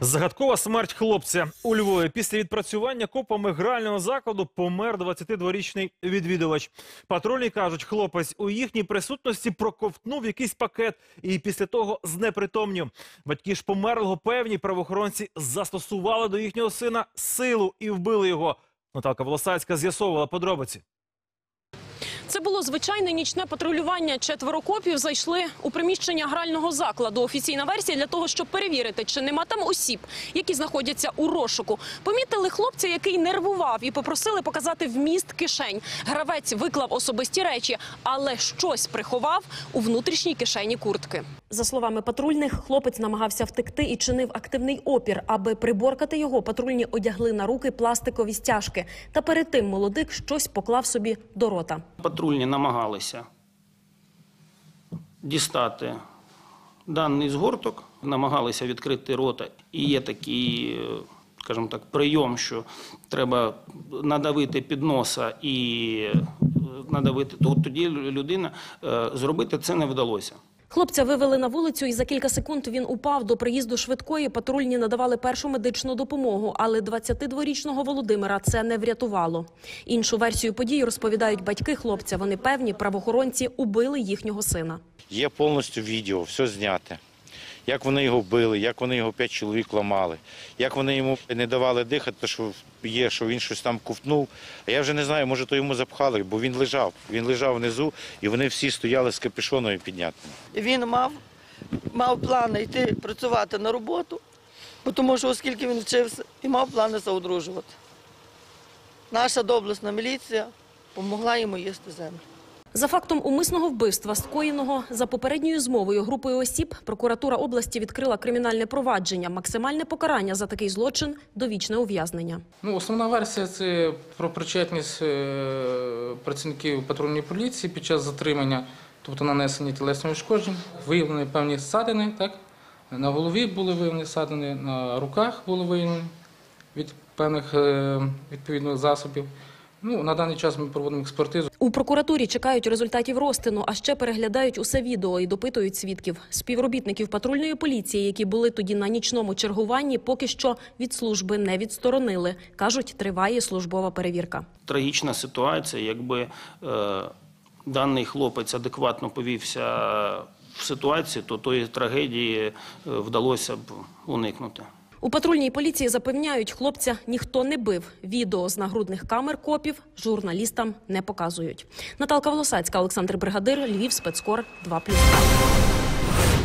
Загадкова смерть хлопця у Львові. Після відпрацювання копами грального закладу помер 22-річний відвідувач. Патрульні кажуть, хлопець у їхній присутності проковтнув якийсь пакет і після того знепритомнів. Батьки ж померлого певні правоохоронці застосували до їхнього сина силу і вбили його. Наталка Волосацька з'ясовувала подробиці. Це було звичайне нічне патрулювання. Четверо копів зайшли у приміщення грального закладу. Офіційна версія для того, щоб перевірити, чи нема там осіб, які знаходяться у розшуку. Помітили хлопця, який нервував, і попросили показати вміст кишень. Гравець виклав особисті речі, але щось приховав у внутрішній кишені куртки. За словами патрульних, хлопець намагався втекти і чинив активний опір. Аби приборкати його, патрульні одягли на руки пластикові стяжки. Та перед тим молодик щось поклав собі до рота. Патрульні намагалися дістати даний згорток, намагалися відкрити рота. І є такий, е, скажімо так, прийом, що треба надавити під носа і е, надавити. То тоді людина е, зробити це не вдалося. Хлопця вивели на вулицю, і за кілька секунд він упав. До приїзду швидкої патрульні надавали першу медичну допомогу, але 22-річного Володимира це не врятувало. Іншу версію подій розповідають батьки хлопця. Вони певні, правоохоронці убили їхнього сина. Є повністю відео, все зняте. Як вони його били, як вони його п'ять чоловік ламали, як вони йому не давали дихати, то що є, що він щось там ковтнув. А я вже не знаю, може, то йому запхали, бо він лежав. Він лежав внизу, і вони всі стояли з капюшоною піднятими. Він мав, мав плани йти працювати на роботу, бо тому що оскільки він вчився і мав плани заодружувати. Наша доблесна міліція допомогла йому їсти землю. За фактом умисного вбивства, скоєного за попередньою змовою групою осіб, прокуратура області відкрила кримінальне провадження. Максимальне покарання за такий злочин довічне ув'язнення. Ну, основна версія це про причетність е, працівників патрульної поліції під час затримання, тобто нанесення тілесних ушкоджень, виявлені певні ссадини, так? На голові були виявлені ссадини, на руках були виявлені від певних е, відповідних засобів. Ну, на даний час ми проводимо експертизу. У прокуратурі чекають результатів розтину, а ще переглядають усе відео і допитують свідків. Співробітників патрульної поліції, які були тоді на нічному чергуванні, поки що від служби не відсторонили. кажуть, триває службова перевірка. Трагічна ситуація, якби е, даний хлопець адекватно повівся в ситуації, то тої трагедії е, вдалося б уникнути. У патрульній поліції запевняють, хлопця ніхто не бив. Відео з нагрудних камер копів журналістам не показують. Наталка Волосацька, Олександр Бригадир, Львів, спецкор 2+,2.